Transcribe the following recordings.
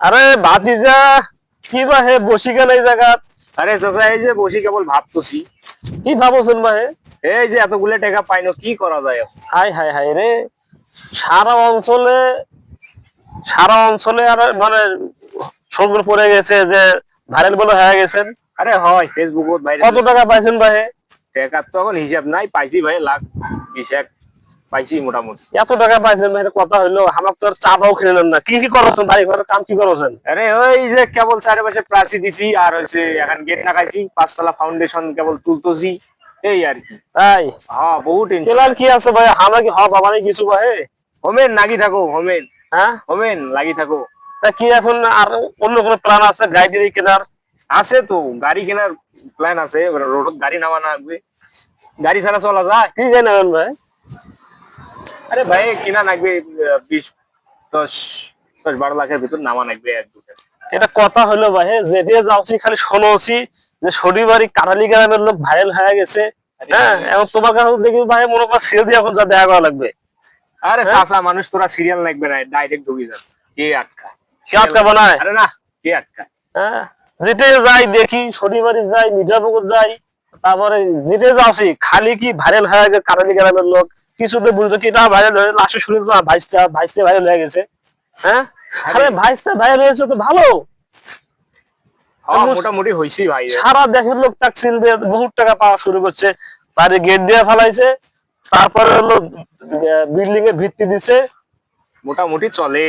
আরে ভাতিজা কি বা হে বসি গেল এই জায়গা আরে চাচা এই যে বসে কেবল ভাবতেছি। কি ভাবছেন বা হে? এই যে এতগুলো টাকা পাইনো কি করা যায়? হাই হাই হাই রে। সারা অঞ্চলে সারা অঞ্চলে আর মানে সবগুলো পড়ে গেছে যে ভাইরাল বলে হয়ে গেছেন আরে হয় ফেসবুকত বাইরে কত টাকা পাইছেন ভাই টাকার তো এখন হিসাব নাই পাইছি ভাই লাখ বিশ এক। পাইছি মোটামুটি। এত টাকা পাইছেন ভাই কথা হইল আমার তো আর চাপাও খেলেন না। কি কি করছেন ভাই ঘরের কাম কি করছেন? আরে ওই যে কেবল চারিপাশে প্রাচী দিছি আর হচ্ছে এখন গেট লাগাইছি পাঁচতলা ফাউন্ডেশন কেবল তুলতেছি এই আর কি। তাই? হ্যাঁ বহু টেনশন কি আছে ভাই? আমরা কি বাবা নাই কিছু ভাই হোমেন লাগি থাকো হোমেন। হ্যাঁ? হোমেন লাগি থাকো। তা কি এখন আর অন্য কোনো প্ল্যান আছে গাড়ি কেনার? আছে তো গাড়ি কেনার প্ল্যান আছে রোড গাড়ি নামা লাগবে। গাড়ি ছাড়া চলা যায়। কি জানেন ভাই? আরে ভাই কিনা লাগবে বিশ দশ দশ বারো লাখের ভিতর নামা লাগবে এক দুটো। এটা কথা হলো ভাই যেতে যাচ্ছি খালি শোনোছি যে শনিবারই কাটালি গ্রামের লোক ভাইরাল হয়ে গেছে। হ্যাঁ এখন তোমার কাছে দেখি ভাই মনে কর সিল দিয়ে এখন যা দেখা করা লাগবে। আরে চাচা মানুষ তোরা সিরিয়াল লাগবে না ডাইরেক্ট ঢুকে যাবে। কে আটকায় কে আটকাবো না? আরে না কে আটকায় হ্যাঁ যেতে যাই দেখি শনিবারই যাই মির্জাপুকুর যাই তারপরে যেতে যাচ্ছি খালি কি ভাইরাল হয়ে গেছে কাটালি গ্রামের লোক। কিছুতে বুঝতো কি না ভাইরাল হয়ে লাস্টে শুনে তো ভাইস্তে ভাইস্তে ভাইরাল হয়ে গেছে। হ্যাঁ? খালি ভাইস্তে ভাইরাল হয়েছে তো ভালো। হ্যাঁ, মোটামুটি হয়েছি ভাই। সারা দেশের লোক বহুত টাকা পাওয়া শুরু করছে। বাড়ি গেট দিয়ে ফেলাইছে তারপরে হলো বিল্ডিং এর ভিত্তি দিছে। মোটামুটি চলে।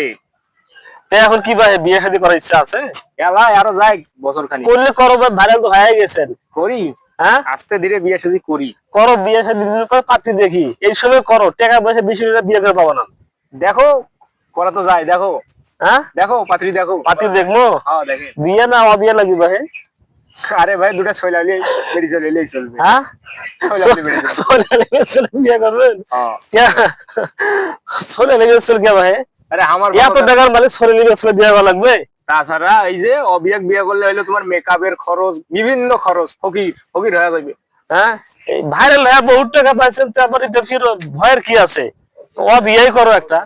এখন কি ভাই বিয়ে শাদী করার ইচ্ছা আছে? এলা আরও যাই বছর খানি করলে করো ভাইরাল তো হয়ে গেছেন। করি। হ্যাঁ? আস্তে ধীরে বিয়ে সাজি করি। করো বিয়ে পর পাত্রী দেখি। এই সময় করো টাকা পয়সা বেশি হলে বিয়ে করে পাবো না। দেখো করা তো যায় দেখো। হ্যাঁ? দেখো পাত্রী দেখো। পাত্রী দেখব? হ্যাঁ বিয়ে না অবিয়ে লাগি ভাই। আরে ভাই দুটা ছয়লা লিয়ে বেরিয়ে চলে এলেই চলবে। হ্যাঁ? সোজা লেগে ছেলে বিয়ে করবেন? হ্যাঁ। লেগে কে ভাই আরে আমার এত টাকার মালিক লেগে ছেলে বিয়ে করা লাগবে? তাছাড়া এই যে অবিয়াক বিয়ে করলে হইল তোমার মেকআপের খরচ বিভিন্ন খরচ ফকির ফকির হয়ে যাবে। হ্যাঁ? ভাইরাল হ্যাঁ বহুত টাকা পাইছেন তারপরে এটা ভয়ের কি আছে? ও বিয়েই করো একটা।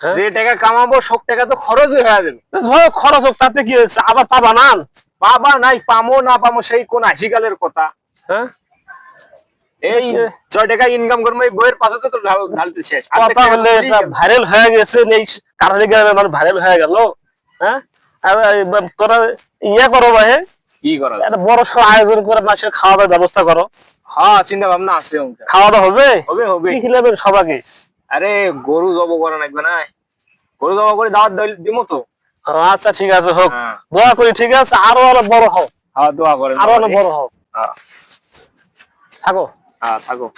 হ্যাঁ? যে টাকা কামাবো সব টাকা তো খরচ হয়ে যাবে। ভয় খরচ হোক তাতে কি হয়েছে? আবার পাবা না? পাবা নাই পামো না পামো সেই কোন আশিকালের কথা। হ্যাঁ? এই ছয় টাকা ইনকাম করব এই বইয়ের পাশে তো ঢাল- ঢালতে শেষ। কথা হলে ভাইরাল হয়ে গেছে এই কারণে মানে ভাইরাল হয়ে গেল। হ্যাঁ? আর তোরা ইয়ে করো ভাই কি করা? একটা বড় সড় আয়োজন করে খাওয়া দাওয়ার ব্যবস্থা করো। হ্যাঁ চিন্তা ভাবনা আছে খাওয়া দাওয়া হবে? হবে হবে। কি খিলাবেন সবাইকে? আরে গরু জব করা লাগবে না। গরু জব করে দাওয়াত দিমো তো। আচ্ছা ঠিক আছে হোক। হ্যাঁ। দোয়া করি ঠিক আছে? আরও অনেক বড় হোক হ্যাঁ দোয়া করেন আরও অনেক বড় হোক হ্যাঁ। 아, 다고.